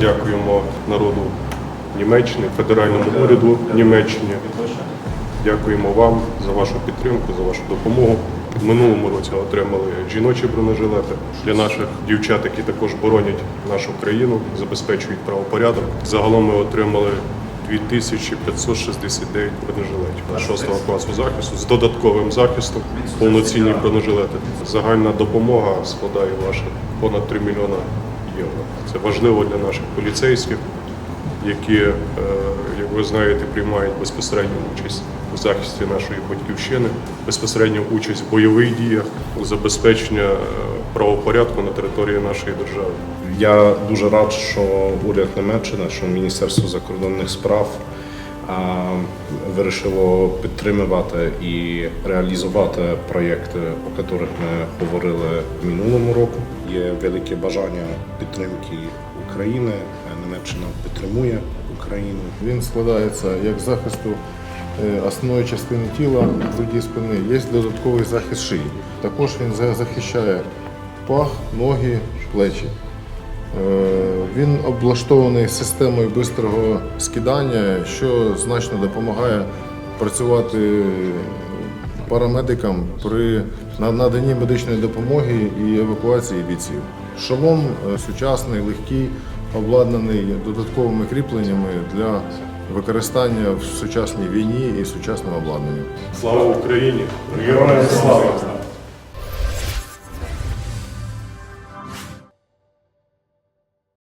Дякуємо народу Німеччини, федеральному уряду Німеччини. Дякуємо вам за вашу підтримку, за вашу допомогу. В минулому році отримали жіночі бронежилети для наших дівчат, які також боронять нашу країну, забезпечують правопорядок. Загалом ми отримали 2569 бронежилетів 6 класу захисту з додатковим захистом, повноцінні бронежилети. Загальна допомога складає ваших понад 3 мільйона євро. Це важливо для наших поліцейських, які, е, як ви знаєте, приймають безпосередню участь у захисті нашої батьківщини, безпосередню участь в бойових діях, у забезпечення е, правопорядку на території нашої держави. Я дуже рад, що уряд Німеччини, що Міністерство закордонних справ вирішило підтримувати і реалізувати проєкти, про яких ми говорили минулому року. Є велике бажання підтримки України. Німеччина підтримує Україну. Він складається як захисту е, основної частини тіла, груді спини. Є додатковий захист шиї. Також він захищає пах, ноги, плечі. Е, Він облаштований системою бистрого скидання, що значно допомагає працювати парамедикам при наданні медичної допомоги і евакуації бійців. Шолом е, сучасний, легкий, обладнаний додатковими кріпленнями для використання в сучасній війні і сучасним обладнанням. Слава Україні! Героям слава!